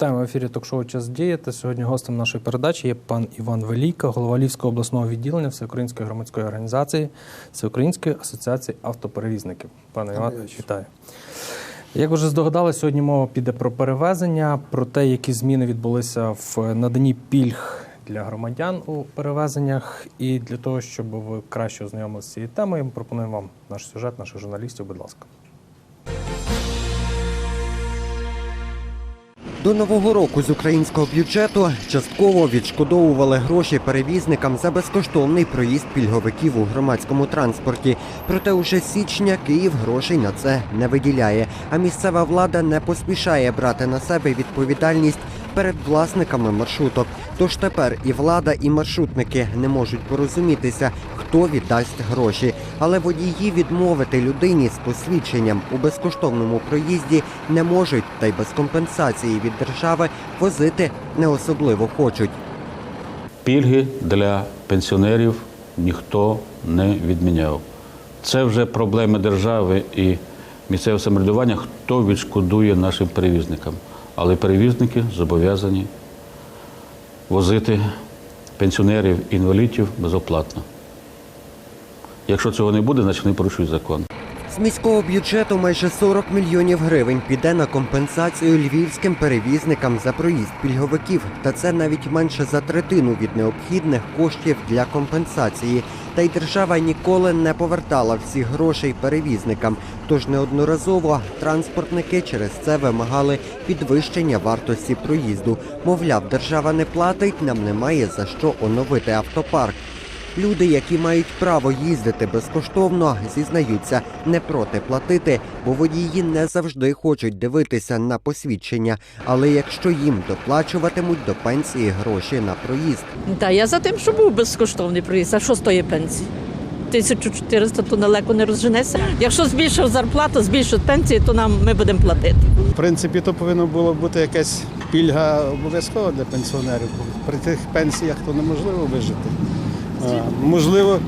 Вітаємо в ефірі ток-шоу Час діяти. Сьогодні гостем нашої передачі є пан Іван Велійко, голова Львівського обласного відділення Всеукраїнської громадської організації Всеукраїнської асоціації автоперевізників. Пане Іван, вітаю. Як вже здогадали, сьогодні мова піде про перевезення, про те, які зміни відбулися в наданні пільг для громадян у перевезеннях. І для того, щоб ви краще ознайомилися з цією темою, пропонуємо вам наш сюжет, наших журналістів. Будь ласка. До нового року з українського бюджету частково відшкодовували гроші перевізникам за безкоштовний проїзд пільговиків у громадському транспорті. Проте уже січня Київ грошей на це не виділяє. А місцева влада не поспішає брати на себе відповідальність перед власниками маршруток. Тож тепер і влада, і маршрутники не можуть порозумітися, хто віддасть гроші. Але водії відмовити людині з посвідченням у безкоштовному проїзді не можуть, та й без компенсації від держави возити не особливо хочуть. Пільги для пенсіонерів ніхто не відміняв. Це вже проблеми держави і місцевого самоврядування, хто відшкодує нашим перевізникам. Але перевізники зобов'язані возити пенсіонерів інвалідів безоплатно. Якщо цього не буде, значить вони порушують закон. З міського бюджету майже 40 мільйонів гривень піде на компенсацію львівським перевізникам за проїзд пільговиків. Та це навіть менше за третину від необхідних коштів для компенсації. Та й держава ніколи не повертала всіх грошей перевізникам. Тож неодноразово транспортники через це вимагали підвищення вартості проїзду. Мовляв, держава не платить, нам немає за що оновити автопарк. Люди, які мають право їздити безкоштовно, зізнаються, не проти платити, бо водії не завжди хочуть дивитися на посвідчення. Але якщо їм доплачуватимуть до пенсії гроші на проїзд, Та я за тим, що був безкоштовний проїзд. А що стоїть пенсії? 1400 то далеко не розженеться. Якщо збільшив зарплату, збільшить пенсії, то нам ми будемо платити. В принципі, то повинно було бути якась пільга обов'язкова для пенсіонерів. При тих пенсіях то неможливо вижити. Можливо,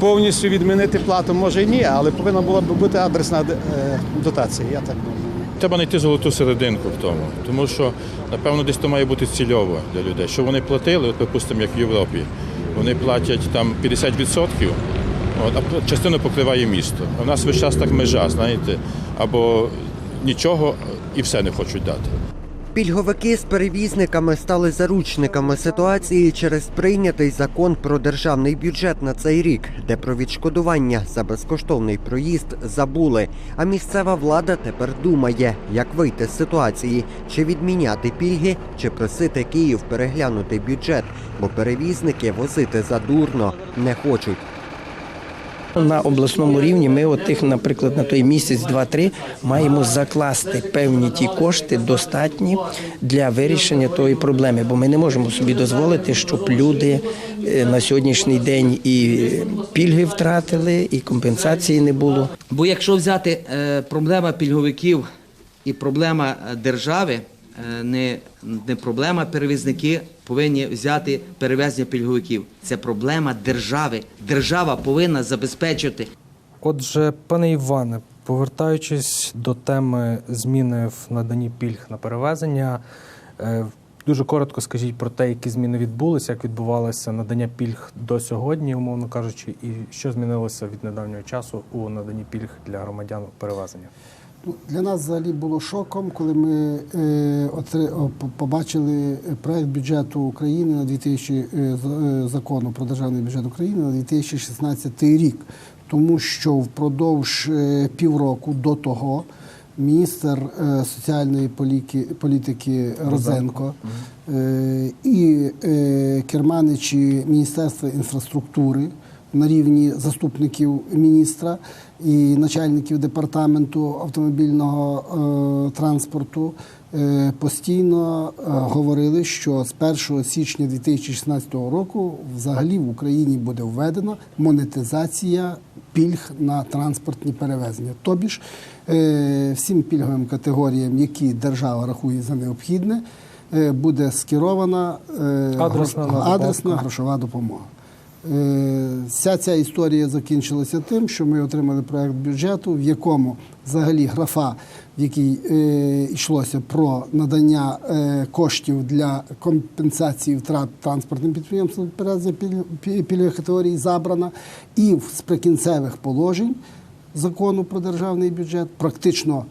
повністю відмінити плату, може і ні, але повинна була б бути адресна е, дотація, я так думаю. Треба знайти золоту серединку в тому, тому що напевно десь то має бути цільово для людей. Що вони платили, от припустимо, як в Європі, вони платять там 50%, от, а частину покриває місто. В нас весь час так межа, знаєте, або нічого і все не хочуть дати. Пільговики з перевізниками стали заручниками ситуації через прийнятий закон про державний бюджет на цей рік, де про відшкодування за безкоштовний проїзд забули. А місцева влада тепер думає, як вийти з ситуації, чи відміняти пільги, чи просити Київ переглянути бюджет, бо перевізники возити задурно не хочуть. На обласному рівні ми, от тих, наприклад, на той місяць, два-три, маємо закласти певні ті кошти достатні для вирішення тої проблеми, бо ми не можемо собі дозволити, щоб люди е, на сьогоднішній день і пільги втратили, і компенсації не було. Бо якщо взяти е, проблема пільговиків і проблема е, держави, не, не проблема перевізники повинні взяти перевезення пільговиків. Це проблема держави. Держава повинна забезпечити Отже, пане Іване, повертаючись до теми зміни в наданні пільг на перевезення, е, дуже коротко скажіть про те, які зміни відбулися, як відбувалося надання пільг до сьогодні, умовно кажучи, і що змінилося від недавнього часу у наданні пільг для громадян перевезення. Ну, Для нас взагалі було шоком, коли ми е, побачили проект бюджету України на 2000, е, е, закону про державний бюджет України на 2016 рік. Тому що впродовж е, півроку до того міністр е, соціальної політики Розенко е, і е, керманичі Міністерства інфраструктури на рівні заступників міністра і начальників департаменту автомобільного е, транспорту е, постійно е, говорили, що з 1 січня 2016 року взагалі в Україні буде введена монетизація пільг на транспортні перевезення. Тобі ж е, всім пільговим категоріям, які держава рахує за необхідне, буде скерована Адресна адресна грошова допомога. Е, Вся ця історія закінчилася тим, що ми отримали проект бюджету, в якому взагалі графа, в якій е, йшлося про надання е, коштів для компенсації втрат транспортним підприємствам перевезення піль- пі- пільгових категорій забрана, і з прикінцевих положень закону про державний бюджет практично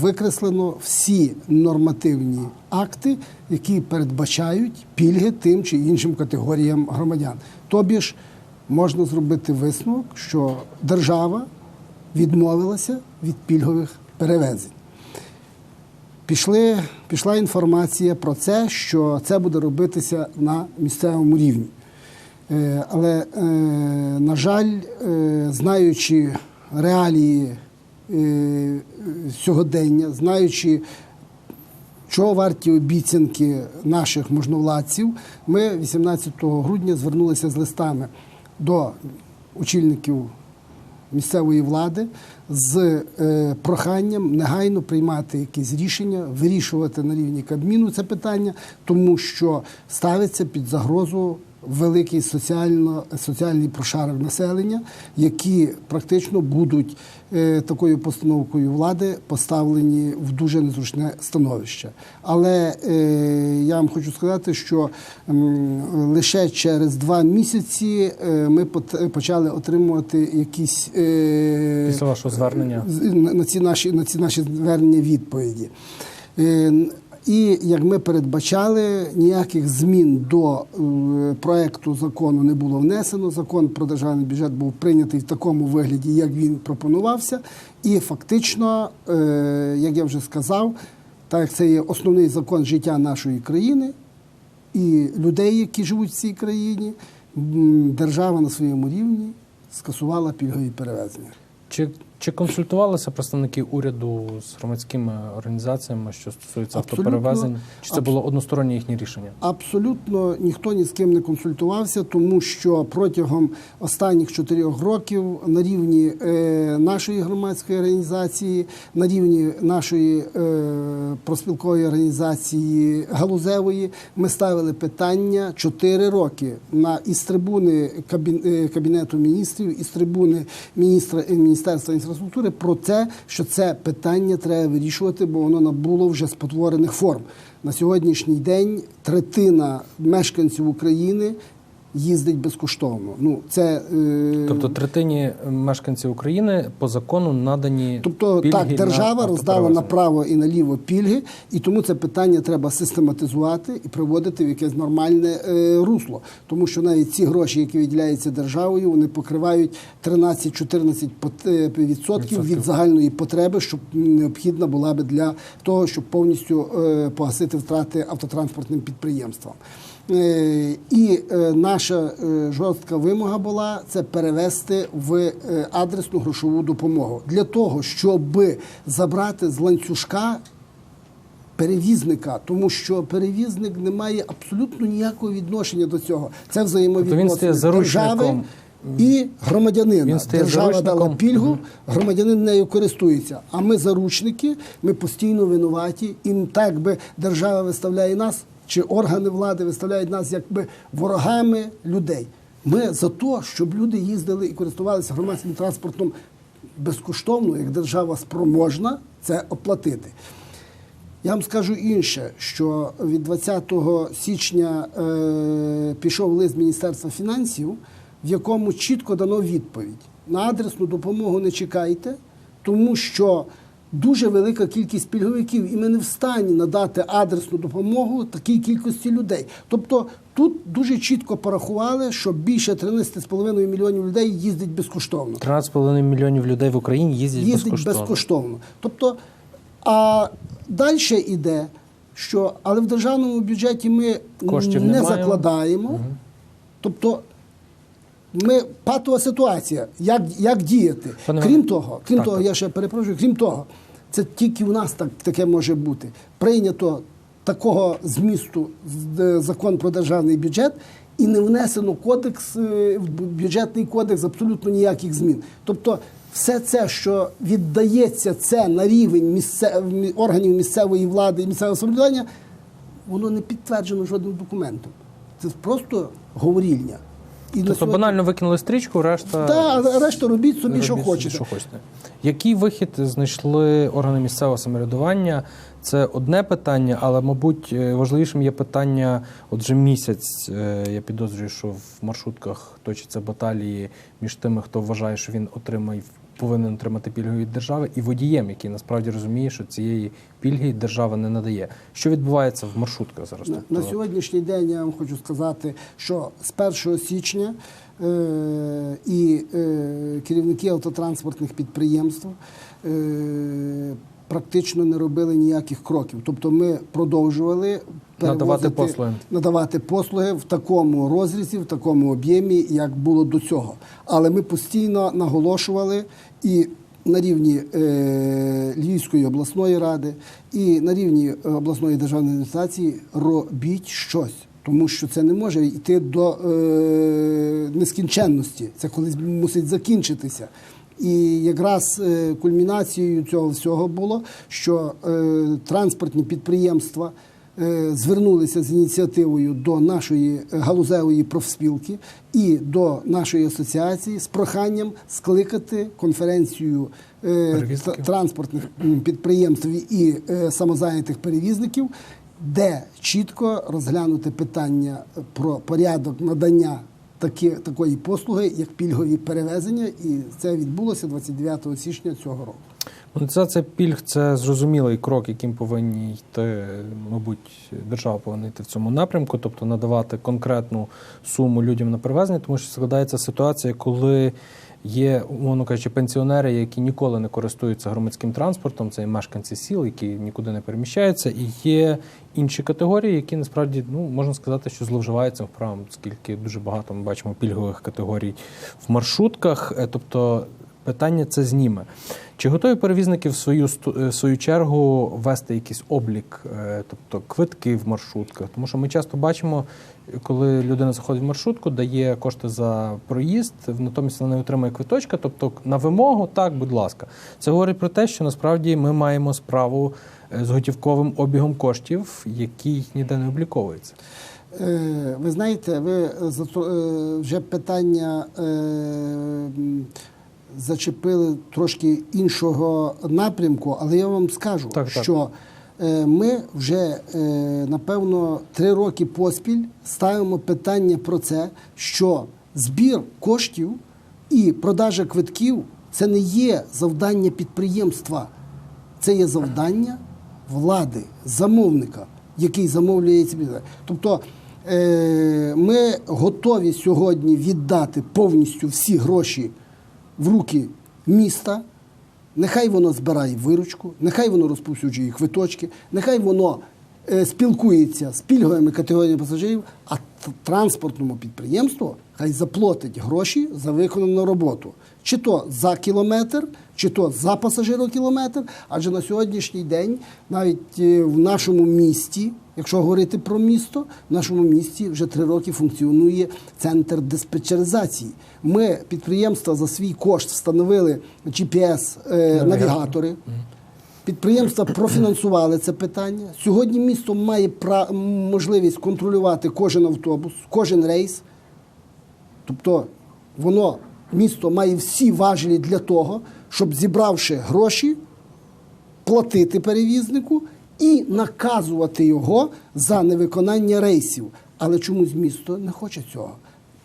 викреслено всі нормативні акти, які передбачають пільги тим чи іншим категоріям громадян. Тобі ж можна зробити висновок, що держава відмовилася від пільгових перевезень. Пішли, пішла інформація про це, що це буде робитися на місцевому рівні. Е, Але, е, на жаль, е, знаючи реалії е, сьогодення, знаючи, чого варті обіцянки наших можновладців, ми 18 грудня звернулися з листами до очільників місцевої влади з е, проханням негайно приймати якісь рішення, вирішувати на рівні Кабміну це питання, тому що ставиться під загрозу великий соціально, соціальний прошарок населення, які практично будуть е, такою постановкою влади поставлені в дуже незручне становище. Але е, я вам хочу сказати, що м, лише через два місяці е, ми пот- почали отримувати якісь е, Після вашого звернення. на на ці наші на ці наші звернення відповіді. І як ми передбачали, ніяких змін до е, проекту закону не було внесено. Закон про державний бюджет був прийнятий в такому вигляді, як він пропонувався. І фактично, е, як я вже сказав, так як це є основний закон життя нашої країни і людей, які живуть в цій країні, держава на своєму рівні скасувала пільгові перевезення. Чи, чи консультувалися представники уряду з громадськими організаціями, що стосується Абсолютно. автоперевезень? Чи це було одностороннє їхнє рішення? Абсолютно ніхто ні з ким не консультувався, тому що протягом останніх чотирьох років на рівні е, нашої громадської організації, на рівні нашої е, проспілкової організації галузевої, ми ставили питання чотири роки на із трибуни кабін, е, кабінету міністрів, із трибуни міністра е, міністерства інфраструктури про те, що це питання треба вирішувати, бо воно набуло вже спотворених форм. На сьогоднішній день третина мешканців України їздить безкоштовно. Ну це е, Тобто третині мешканців України по закону надані Тобто пільги так, на держава роздала направо і наліво пільги, і тому це питання треба систематизувати і приводити в якесь нормальне е, русло. Тому що навіть ці гроші, які виділяються державою, вони покривають 13-14 пот- е, відсотків від загальної потреби, що необхідна була би для того, щоб повністю е, погасити втрати автотранспортним підприємствам. Е, І е, наша е, жорстка вимога була це перевести в адресну грошову допомогу для того, щоб забрати з ланцюжка перевізника, тому що перевізник не має абсолютно ніякого відношення до цього. Це Тобто взаємовідносини держави і громадянина. Держава дала пільгу, громадянин нею користується. А ми заручники, ми постійно винуваті. І так би держава виставляє нас, чи органи влади виставляють нас якби ворогами людей. Ми за те, щоб люди їздили і користувалися громадським транспортом безкоштовно, як держава спроможна це оплатити. Я вам скажу інше, що від 20 січня е, пішов лист Міністерства фінансів, в якому чітко дано відповідь: на адресну допомогу не чекайте, тому що дуже велика кількість пільговиків, і ми не в стані надати адресну допомогу такій кількості людей. Тобто тут дуже чітко порахували, що більше 13,5 мільйонів людей їздить безкоштовно. 13,5 мільйонів людей в Україні їздять, їздить безкоштовно. безкоштовно. Тобто, а далі йде, що але в державному бюджеті ми Коштів не немає. закладаємо. Тобто ми патова ситуація, як, як діяти. Пане крім того, крім так, того, так. я ще перепрошую, крім того, це тільки у нас так, таке може бути. Прийнято такого змісту е, закон про державний бюджет. І не внесено кодекс е, бюджетний кодекс абсолютно ніяких змін. Тобто, все це, що віддається це на рівень місце... мі- органів місцевої влади і місцевого самоврядування, воно не підтверджено жодним документом. Це просто говорільня. І Тобто сьогодні- банально викинули стрічку, решта. Та, решта робіть собі, що робіть хочете. що хочете. Який вихід знайшли органи місцевого самоврядування? Це одне питання, але, мабуть, е, важливішим є питання. Отже, місяць е, я підозрюю, що в маршрутках точаться баталії між тими, хто вважає, що він отримає повинен отримати пільгу від держави, і водієм, який насправді розуміє, що цієї пільги держава не надає. Що відбувається в маршрутках зараз? На, Тобто, на сьогоднішній день я вам хочу сказати, що з 1 січня е, і е, керівники автотранспортних підприємств е, практично не робили ніяких кроків. Тобто ми продовжували Надавати послуги. надавати послуги в такому розрізі, в такому об'ємі, як було до цього. Але ми постійно наголошували і на рівні е, Львівської обласної ради, і на рівні е, обласної державної адміністрації робіть щось. Тому що це не може йти до е, нескінченності. Це колись мусить закінчитися. І якраз е, кульмінацією цього всього було, що е, транспортні підприємства е, звернулися з ініціативою до нашої галузевої профспілки і до нашої асоціації з проханням скликати конференцію транспортних підприємств і самозайнятих перевізників, де чітко розглянути питання про порядок надання такі, такої послуги, як пільгові перевезення, і це відбулося 29 січня цього року. Монетизація пільг це зрозумілий крок, яким повинні йти, мабуть, держава повинна йти в цьому напрямку, тобто надавати конкретну суму людям на перевезення, тому що складається ситуація, коли є, умовно кажучи, пенсіонери, які ніколи не користуються громадським транспортом, це мешканці сіл, які нікуди не переміщаються, і є інші категорії, які насправді ну можна сказати, що зловживають цим вправом, оскільки дуже багато ми бачимо пільгових категорій в маршрутках. Е, Тобто питання це зніме. Чи готові перевізники в свою е, в свою чергу вести якийсь облік, е, тобто квитки в маршрутках? Тому що ми часто бачимо, коли людина заходить в маршрутку, дає кошти за проїзд, натомість вона не отримує квиточка, тобто на вимогу, так, будь ласка. Це говорить про те, що насправді ми маємо справу е, з готівковим обігом коштів, який ніде не обліковується. Е, Ви знаєте, ви е, вже питання зачепили трошки іншого напрямку, але я вам скажу, Так, так. що е, ми вже е, напевно три роки поспіль ставимо питання про це, що збір коштів і продажа квитків це не є завдання підприємства, це є завдання влади, замовника, який замовляє ці. Тобто е, ми готові сьогодні віддати повністю всі гроші в руки міста. Нехай воно збирає виручку, нехай воно розповсюджує квиточки, нехай воно спілкується з пільговими категоріями пасажирів, а транспортному підприємству хай заплатить гроші за виконану роботу. Чи то за кілометр, чи то за пасажирокілометр. Адже на сьогоднішній день навіть е, в нашому місті, якщо говорити про місто, в нашому місті вже три роки функціонує центр диспетчеризації. Ми підприємства за свій кошт встановили GPS-навігатори. Підприємства профінансували це питання. Сьогодні місто має можливість контролювати кожен автобус, кожен рейс. Тобто воно, місто має всі важелі для того, щоб зібравши гроші, платити перевізнику і наказувати його за невиконання рейсів. Але чомусь місто не хоче цього.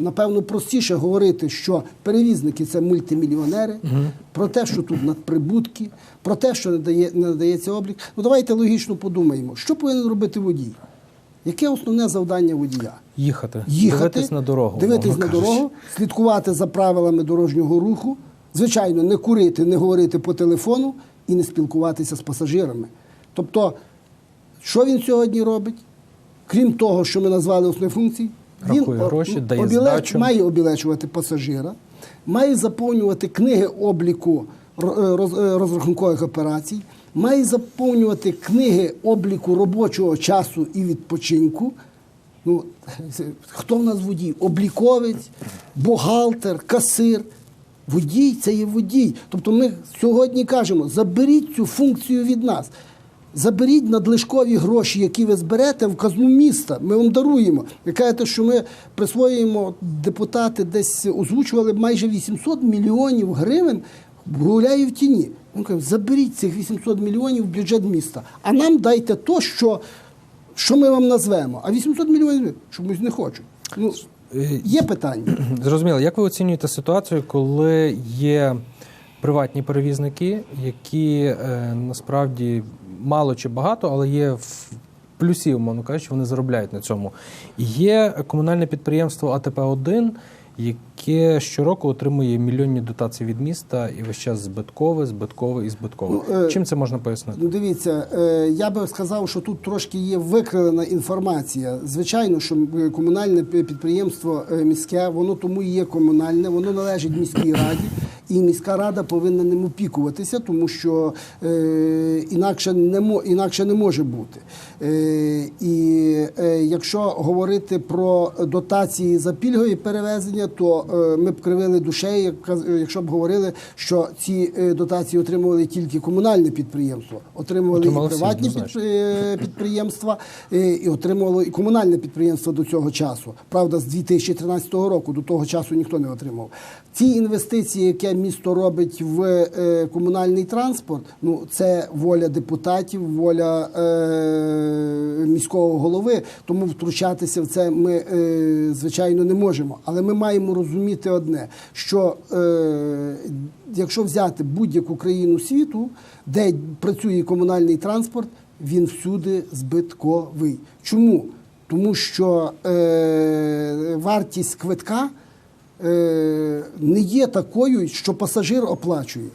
Напевно, простіше говорити, що перевізники це мультимільйонери, про те, що тут надприбутки, про те, що не, надається облік. Ну давайте логічно подумаємо, що повинен робити водій? Яке основне завдання водія? Їхати, їхати, дивитись на дорогу. дивитись на кажучи. дорогу, слідкувати за правилами дорожнього руху, звичайно, не курити, не говорити по телефону і не спілкуватися з пасажирами. Тобто, що він сьогодні робить? Крім того, що ми назвали основні функції, Рахує о- гроші, дає обілеч- здачу. має обілечувати пасажира, має заповнювати книги обліку е, роз- е, розрахункових операцій, має заповнювати книги обліку робочого часу і відпочинку. Ну, хто в нас водій? Обліковець, бухгалтер, касир. Водій це є водій. Тобто ми сьогодні кажемо, заберіть цю функцію від нас. Заберіть надлишкові гроші, які ви зберете в казну міста. Ми вам даруємо. Ви кажете, що ми присвоюємо депутати десь озвучували майже 800 мільйонів гривень. Гуляє в тіні. Ми кажемо, заберіть цих 800 мільйонів в бюджет міста, а нам дайте то, що, що ми вам назвемо. А 800 мільйонів чомусь не хочуть. Ну, Е, є питання. Зрозуміло, як ви оцінюєте ситуацію, коли є приватні перевізники, які е, насправді мало чи багато, але є в плюсі, умовно кажучи, вони заробляють на цьому. Є комунальне підприємство АТП-1, яке щороку отримує мільйонні дотації від міста і весь час збиткове, збиткове і збиткове. Ну, е, Чим це можна пояснити? Ну, дивіться, е, я би сказав, що тут трошки є викривлена інформація. Звичайно, що комунальне підприємство е, міське, воно тому і є комунальне, воно належить міській раді. І міська рада повинна ним опікуватися, тому що е, інакше, не інакше не може бути. Е, і е, якщо говорити про дотації за пільгові перевезення, то е, ми б кривили душею, якщо б говорили, що ці е, дотації отримували тільки комунальне підприємство, отримували Отримали і приватні е, підприємства, е, і отримувало і комунальне підприємство до цього часу. Правда, з 2013 року до того часу ніхто не отримав. Ці інвестиції, яке місто робить в е, комунальний транспорт, ну це воля депутатів, воля е, міського голови. Тому втручатися в це ми е, звичайно не можемо. Але ми маємо розуміти одне: що якщо взяти будь-яку країну світу, де працює комунальний транспорт, він всюди збитковий. Чому? Тому що е, вартість квитка не є такою, що пасажир оплачує.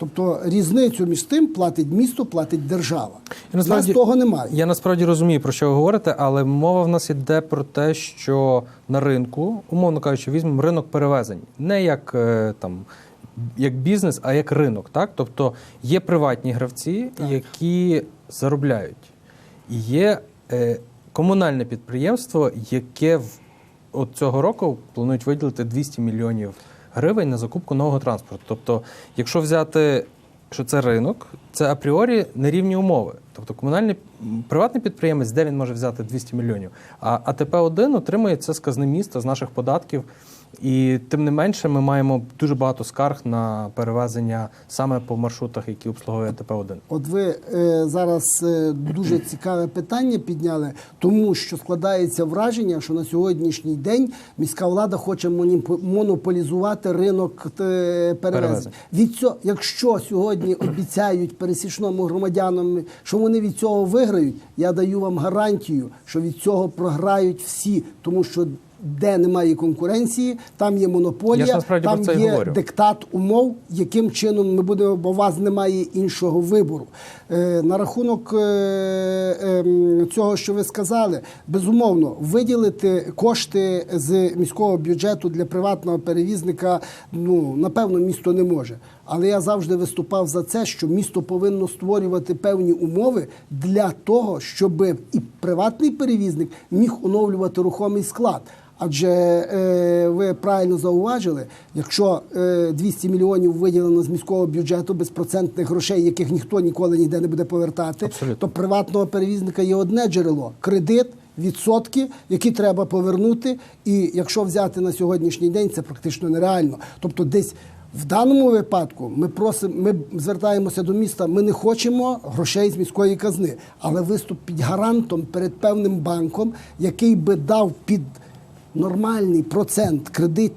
Тобто різницю між тим платить місто, платить держава. І У нас того немає. Я насправді розумію, про що ви говорите, але мова в нас йде про те, що на ринку, умовно кажучи, візьмемо ринок перевезень, не як е, там. Як бізнес, а як ринок, так? Тобто є приватні гравці, які заробляють. І є е, комунальне підприємство, яке в, от цього року планують виділити 200 мільйонів гривень на закупку нового транспорту. Тобто, якщо взяти, що це ринок, це апріорі нерівні умови. Тобто комунальний приватний підприємець, де він може взяти 200 мільйонів, а АТП-1 отримує це з казни міста, з наших податків. І тим не менше, ми маємо дуже багато скарг на перевезення саме по маршрутах, які обслуговує АТП-1. От ви е, зараз е, дуже цікаве питання підняли, тому що складається враження, що на сьогоднішній день міська влада хоче монополізувати ринок е. Перевезень. Від цього, якщо сьогодні обіцяють пересічному громадянам, що вони від цього виграють, я даю вам гарантію, що від цього програють всі, тому що. Де немає конкуренції, там є Я монополія, ж про там це є говорю. диктат умов, яким чином ми будемо, бо у вас немає іншого вибору. Е, на рахунок е, е, цього, що ви сказали, безумовно, виділити кошти з міського бюджету для приватного перевізника, ну напевно, місто не може. Але я завжди виступав за це, що місто повинно створювати певні умови для того, щоб і приватний перевізник міг оновлювати рухомий склад. Адже е, ви правильно зауважили, якщо е, 200 мільйонів виділено з міського бюджету безпроцентних грошей, яких ніхто ніколи ніде не буде повертати, Абсолютно. то приватного перевізника є одне джерело кредит. Відсотки, які треба повернути, і якщо взяти на сьогоднішній день, це практично нереально. Тобто, десь в даному випадку ми просимо, ми звертаємося до міста. Ми не хочемо грошей з міської казни, але виступить гарантом перед певним банком, який би дав під нормальний процент кредит,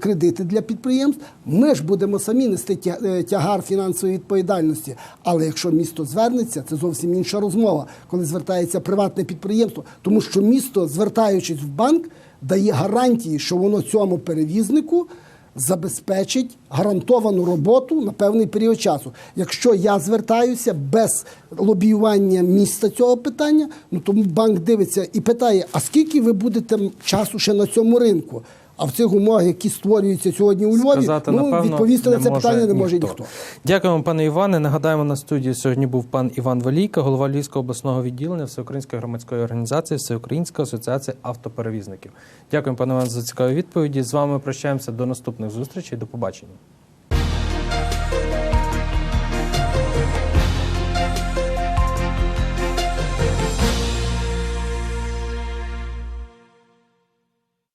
кредити для підприємств, ми ж будемо самі нести е, тягар фінансової відповідальності. Але якщо місто звернеться, це зовсім інша розмова, коли звертається приватне підприємство, тому що місто, звертаючись в банк, дає гарантії, що воно цьому перевізнику забезпечить гарантовану роботу на певний період часу. Якщо я звертаюся без лобіювання міста цього питання, ну тому банк дивиться і питає: а скільки ви будете часу ще на цьому ринку? А в цих умовах, які створюються сьогодні у Львові, Сказати, ну напевно, відповісти на це питання не може ніхто. Дякуємо, пане Іване. Нагадаємо, на студії сьогодні був пан Іван Велійка, голова Львівського обласного відділення Всеукраїнської громадської організації Всеукраїнська асоціація автоперевізників. Дякуємо, пане Іван, за цікаві відповіді. З вами прощаємося до наступних зустрічей. До побачення.